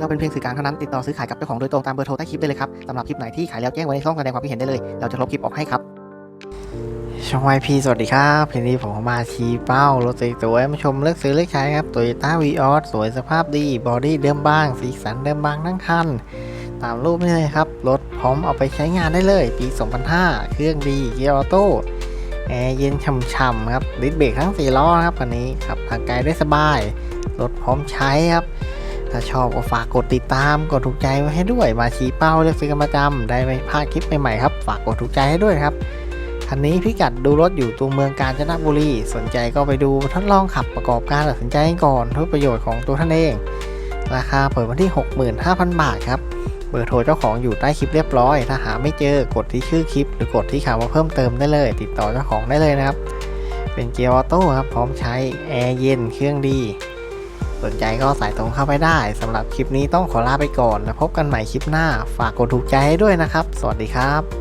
เราเป็นเพียงสื่อกลางเท่านั้นติดต่อซื้อขายกับเจ้าของโดยตรงตามเบอร์โทรใต้คลิปได้เลยครับสำหรับคลิปไหนที่ขายแล้วแจ้งไว้ในช่องแสดงความคิดเห็นได้เลย เราจะลบคลิปออกให้ครับช่องวพีสวัสดีครับเพลงนี้ผมมาชี้เป้ารถสวยๆมาชมเลือกซื้อเลือกใช้ครับ Toyota v ีออสสวยสภาพดีบอดี้เดิมบาง สีสันเดิมบางทั้งคันตามรูปนี่เลยครับ รถพร้อมเอาไปใช้งานได้เลย ปี 2005 เครื่องดีเกียร์ออโต้แอร์เย็นช่ำๆครับดิสเบรกทั้ง 4 ล้อครับคันนี้ขับทางไกลได้สบาย รถพร้อมใช้ครับ ถ้าชอบก็ฝากกดติดตาม กดถูกใจไว้ให้ด้วย มาชี้เป้าเลือกซื้อกันประจำได้ไม่พลาดคลิปใหม่ๆครับ ฝากกดถูกใจให้ด้วยครับ คันนี้พิกัดดูรถอยู่ตัวเมืองกาญจนบุรี สนใจก็ไปดูทดลองขับประกอบการตัดสินใจก่อนเพื่อประโยชน์ของตัวท่านเอง ราคาเปิดวันที่ 65,000 บาทครับ เบอร์โทรเจ้าของอยู่ใต้คลิปเรียบร้อย ถ้าหาไม่เจอกดที่ชื่อคลิป หรือกดที่คำว่าเพิ่มเติมได้เลย ติดต่อเจ้าของได้เลยนะครับ เป็นเกียร์ออโต้ครับ พร้อมใช้แอร์เย็น เครื่องดี สนใจก็สายตรงเข้าไปได้สำหรับคลิปนี้ต้องขอลาไปก่อน แล้วพบกันใหม่คลิปหน้า ฝากกดถูกใจให้ด้วยนะครับ สวัสดีครับ